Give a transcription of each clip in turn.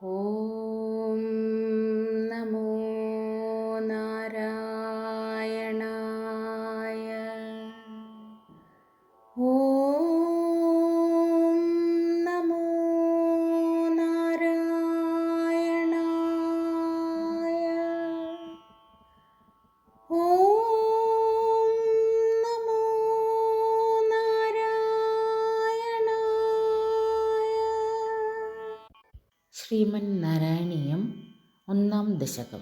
ഓം ശ്രീമൻ നാരായണീയം ഒന്നാം ദശകം.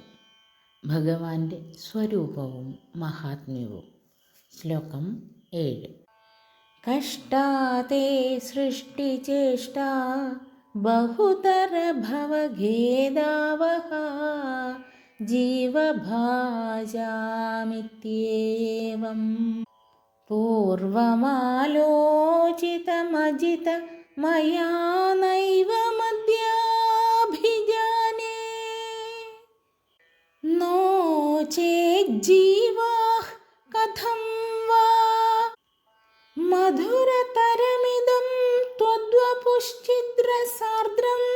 ഭഗവാന്റെ സ്വരൂപവും മഹാത്മ്യവും. ശ്ലോകം ഏഴ്. കഷ്ടാതേ സൃഷ്ടിചേഷ്ട ബഹുതര ഭവഖേദാവഹ ജീവഭാജാമിത്യേവം. പൂർവമാലോചിതമജിത മയാ നൈവ चेज्जीवाः कथं वा मधुरतरमिदं त्वद्वपुश्चिद्रसार्द्रम्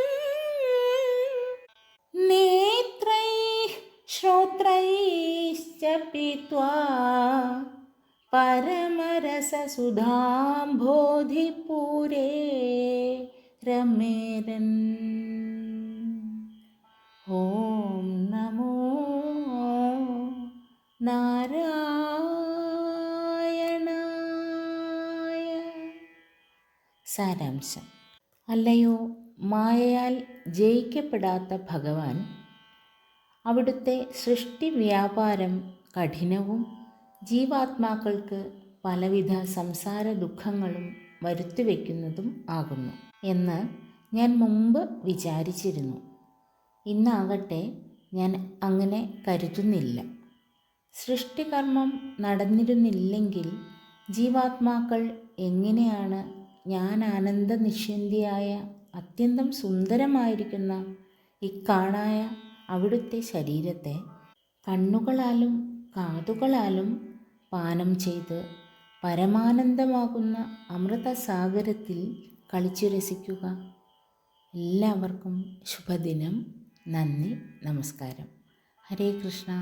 नेत्रैः श्रोत्रैश्च पीत्वा परमरससुधाम्भोधिपूरे रमेरन् ഓം നാരായണായ സാരാംശം. അല്ലയോ മായയാൽ ജയിക്കപ്പെടാത്ത ഭഗവാൻ അവിടുത്തെ സൃഷ്ടി വ്യാപാരം കഠിനവും ജീവാത്മാക്കൾക്ക് പലവിധ സംസാര ദുഃഖങ്ങളും വരുത്തിവെക്കുന്നതും ആകുന്നു എന്ന് ഞാൻ മുമ്പ് വിചാരിച്ചിരുന്നു. ഇന്നാകട്ടെ ഞാൻ അങ്ങനെ കരുതുന്നില്ല. സൃഷ്ടികർമ്മം നടന്നിരുന്നില്ലെങ്കിൽ ജീവാത്മാക്കൾ എങ്ങനെയാണ് ഞാൻ ആനന്ദ നിശ്ചന്തിയായ അത്യന്തം സുന്ദരമായിരിക്കുന്ന ഇക്കാണായ അവിടുത്തെ ശരീരത്തെ കണ്ണുകളാലും കാതുകളാലും പാനം ചെയ്ത് പരമാനന്ദമാകുന്ന അമൃതസാഗരത്തിൽ കളിച്ചു രസിക്കുക. എല്ലാവർക്കും ശുഭദിനം. നന്ദി. നമസ്കാരം. ഹരേ കൃഷ്ണ.